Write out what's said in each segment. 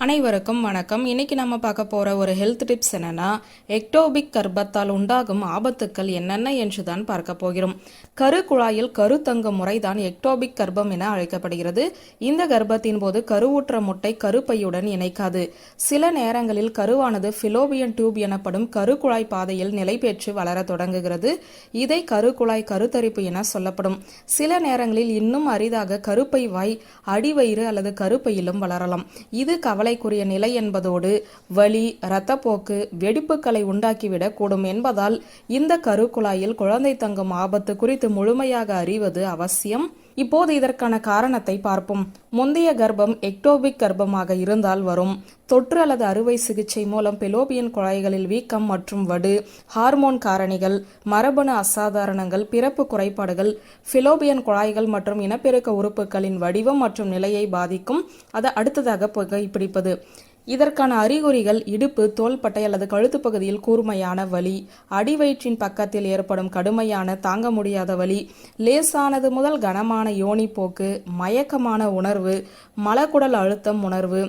அனைவருக்கும் வணக்கம். இன்னைக்கு நம்ம பார்க்க போற ஒரு ஹெல்த் டிப்ஸ் என்னன்னா எக்டோபிக் கர்ப்பத்தால் உண்டாகும் ஆபத்துக்கள் என்னென்ன என்று தான் பார்க்க போகிறோம். கரு குழாயில் கரு முறைதான் எக்டோபிக் கர்ப்பம் என அழைக்கப்படுகிறது. இந்த கர்ப்பத்தின் போது கருவுற்ற முட்டை கருப்பையுடன் இணைக்காது. சில நேரங்களில் கருவானது பிலோபியன் டியூப் எனப்படும் கருக்குழாய் பாதையில் நிலை பெற்று வளர தொடங்குகிறது. இதை கருக்குழாய் கருத்தரிப்பு என சொல்லப்படும். சில நேரங்களில் இன்னும் அரிதாக கருப்பை வாய் அடிவயிறு அல்லது கருப்பையிலும் வளரலாம். இது கவலை கவலைக்குரிய நிலை என்பதோடு வலி இரத்தப்போக்கு வெடிப்புகளை உண்டாக்கிவிடக் கூடும் என்பதால் இந்த கருக்குழாயில் குழந்தை தங்கும் ஆபத்து குறித்து முழுமையாக அறிவது அவசியம். இப்போது இதற்கான காரணத்தை பார்ப்போம். முந்தைய கர்ப்பம் எக்டோபிக் கர்ப்பமாக இருந்தால் வரும். தொற்று அல்லது அறுவை சிகிச்சை மூலம் பெலோபியன் குழாய்களில் வீக்கம் மற்றும் வடு ஹார்மோன் காரணிகள் மரபணு அசாதாரணங்கள் பிறப்பு குறைபாடுகள் பிலோபியன் குழாய்கள் மற்றும் இனப்பெருக்க உறுப்புகளின் வடிவம் மற்றும் நிலையை பாதிக்கும். அதை அடுத்ததாக புகைப்பிடிப்பது இதற்கான அறிகுறிகள் இடுப்பு தோள்பட்டை அல்லது கழுத்து பகுதியில் கூர்மையான வலி அடிவயிற்றின் பக்கத்தில் ஏற்படும் கடுமையான தாங்க முடியாத வலி லேசானது முதல் கனமான யோனிப்போக்கு மயக்கமான உணர்வு மலக்குடல் அழுத்தம் உணர்வு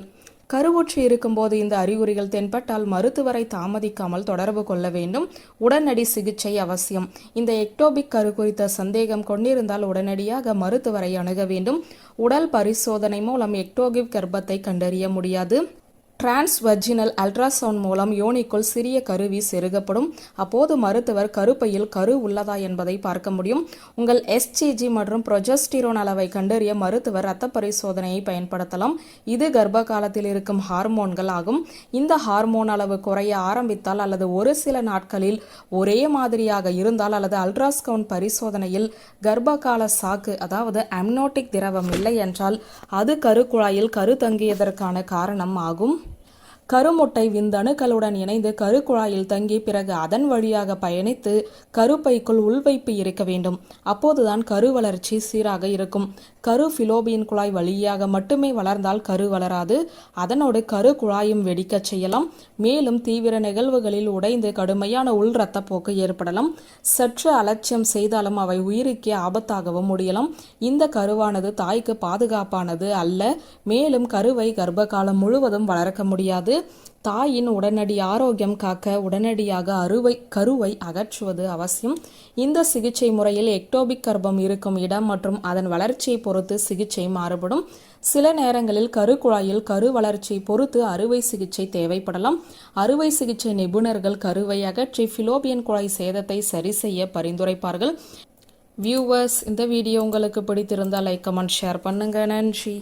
கருவுற்று இருக்கும்போது இந்த அறிகுறிகள் தென்பட்டால் மருத்துவரை தாமதிக்காமல் தொடர்பு கொள்ள வேண்டும். உடனடி சிகிச்சை அவசியம். இந்த எக்டோபிக் கரு குறித்த சந்தேகம் கொண்டிருந்தால் உடனடியாக மருத்துவரை அணுக வேண்டும். உடல் பரிசோதனை மூலம் எக்டோபிக் கர்ப்பத்தை கண்டறிய முடியாது. டிரான்ஸ்வர்ஜினல் அல்ட்ராசவுண்ட் மூலம் யோனிக்குள் சிறிய கருவி செருகப்படும். அப்போது மருத்துவர் கருப்பையில் கரு உள்ளதா என்பதை பார்க்க முடியும். உங்கள் எஸ்ஜிஜி மற்றும் ப்ரொஜஸ்டிரோன் அளவை கண்டறிய மருத்துவர் இரத்த பரிசோதனையை பயன்படுத்தலாம். இது கர்ப்ப காலத்தில் இருக்கும் ஹார்மோன்கள் ஆகும். இந்த ஹார்மோன் அளவு குறைய ஆரம்பித்தால் அல்லது ஒரு சில நாட்களில் ஒரே மாதிரியாக இருந்தால் அல்லது அல்ட்ராஸ்கவுண்ட் பரிசோதனையில் கர்ப்ப கால சாக்கு அதாவது அம்னோட்டிக் திரவம் இல்லை என்றால் அது கருக்குழாயில் கரு தங்கியதற்கான காரணம் ஆகும். கருமுட்டை விந்தணுக்களுடன் இணைந்து கருக்குழாயில் தங்கி பிறகு அதன் வழியாக பயணித்து கருப்பைக்குள் உள்வைப்பு இருக்க வேண்டும். அப்போதுதான் கரு வளர்ச்சி சீராக இருக்கும். கரு பிலோபியன் குழாய் வழியாக மட்டுமே வளர்ந்தால் கரு வளராது. அதனோடு கரு குழாயும் வெடிக்கச் செய்யலாம். மேலும் தீவிர நிகழ்வுகளில் உடைந்து கடுமையான உள் இரத்தப்போக்கு ஏற்படலாம். சற்று அலட்சியம் செய்தாலும் அவை உயிருக்கே ஆபத்தாகவும் முடியலாம். இந்த கருவானது தாய்க்கு பாதுகாப்பானது அல்ல. மேலும் கருவை கர்ப்ப காலம் முழுவதும் வளர்க்க முடியாது. தாயின் உடனடி ஆரோக்கியம் காக்க உடனடியாக அறுவை கருவை அகற்றுவது அவசியம். இந்த சிகிச்சை முறையில் எக்டோபிக் கர்ப்பம் இருக்கும் இடம் மற்றும் அதன் வளர்ச்சியை பொறுத்து சிகிச்சை மாறுபடும். சில நேரங்களில் கருக்குழாயில் கரு வளர்ச்சியை பொறுத்து அறுவை சிகிச்சை தேவைப்படலாம். அறுவை சிகிச்சை நிபுணர்கள் கருவை அகற்றி பிலோபியன் குழாய் சேதத்தை சரி செய்ய பரிந்துரைப்பார்கள். வியூவர்ஸ் இந்த வீடியோ உங்களுக்கு பிடித்திருந்தால் லைக் கமெண்ட் ஷேர் பண்ணுங்க. நன்றி.